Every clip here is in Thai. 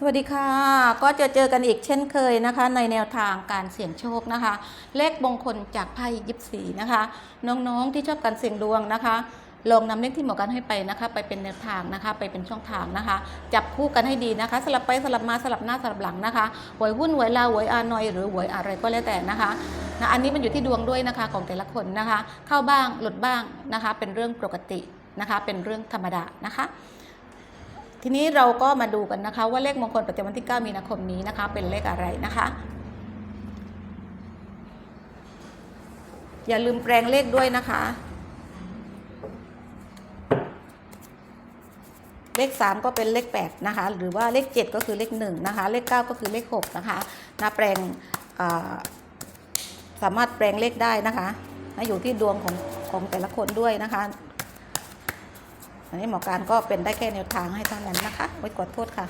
สวัสดีค่ะ ก็จะเจอกันอีกเช่นเคยนะคะ ในแนวทางการเสี่ยงโชคนะคะ เลขมงคลจากไพ่ยิปซีนะคะ น้องๆที่ชอบการเสี่ยงดวงนะคะ ลองนำเลขที่หมอกันให้ไปนะคะ ไปเป็นแนวทางนะคะ ไปเป็นช่องทางนะคะ จับคู่กันให้ดีนะคะ สลับไปสลับมาสลับหน้าสลับหลังนะคะหวยหุ้นหวยลาหวยอานอย หรือหวยอะไรก็แล้วแต่นะคะนะอันนี้มันอยู่ที่ดวงด้วยนะคะของแต่ละคนนะคะ เข้าบ้างหลุดบ้างนะคะ เป็นเรื่องปกตินะคะ เป็นเรื่องธรรมดานะคะ ทีนี้เราก็มาดูกันนะคะ ว่าเลขมงคลประจำวันที่ 9 มีนาคมนี้นะคะ เป็นเลขอะไรนะคะ อย่าลืมแปลงเลขด้วยนะคะ เลข 3 ก็เป็นเลข 8 นะคะ หรือว่าเลข 7 ก็คือเลข 1 นะคะ เลข 9 ก็คือเลข 6 นะคะนะแปลงสามารถแปลงเลขได้นะคะนะอยู่ที่ดวงของของแต่ละคนด้วยนะคะ อันนี้หมอการก็เป็นได้แค่แนวทางให้เท่านั้นนะคะไว้กดโทษค่ะ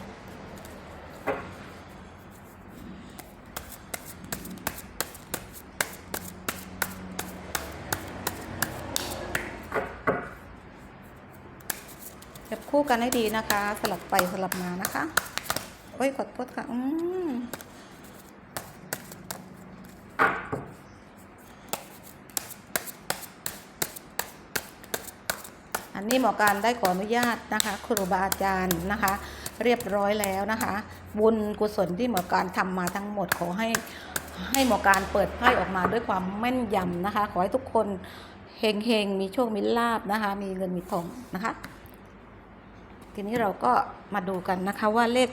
จับคู่กันให้ดีนะคะ สลับไปสลับมานะคะ โอ้ยขอโทษค่ะ อืม อันนี้หมอการได้ขออนุญาตนะคะครูบาอาจารย์นะคะ เรียบร้อยแล้วนะคะ บุญกุศลที่หมอการทำมาทั้งหมดขอให้ให้หมอการเปิดไพ่ออกมาด้วยความแม่นยำนะคะ ขอให้ทุกคนเฮงๆมีโชคมีลาบนะคะ มีเงินมีทองนะคะ ทีนี้เราก็มาดูกันนะคะว่าเลข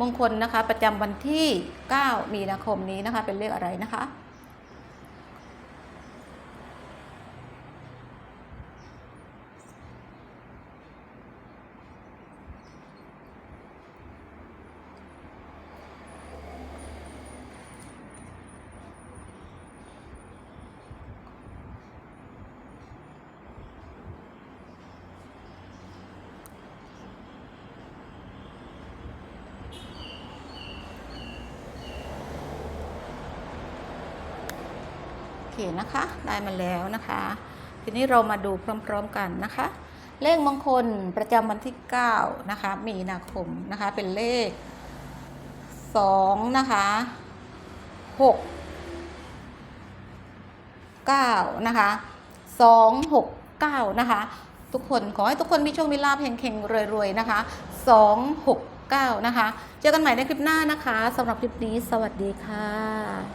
มงคลนะคะ ประจำวันที่ 9 มีนาคมนี้นะคะ เป็นเลขอะไรนะคะ เคนะคะ ได้มาแล้วนะคะ ทีนี้เรามาดูพร้อมๆกันนะคะ เลขมงคลประจำวันที่9นะคะ มีนาคมนะคะ เป็นเลข2นะคะ6 9นะคะ2 6 9นะคะ ทุกคนขอให้ทุกคนมีโชคมีลาภเฮงๆรวยๆนะคะ2 6 9นะคะ เจอกันใหม่ในคลิปหน้านะคะสำหรับคลิปนี้ สวัสดีค่ะ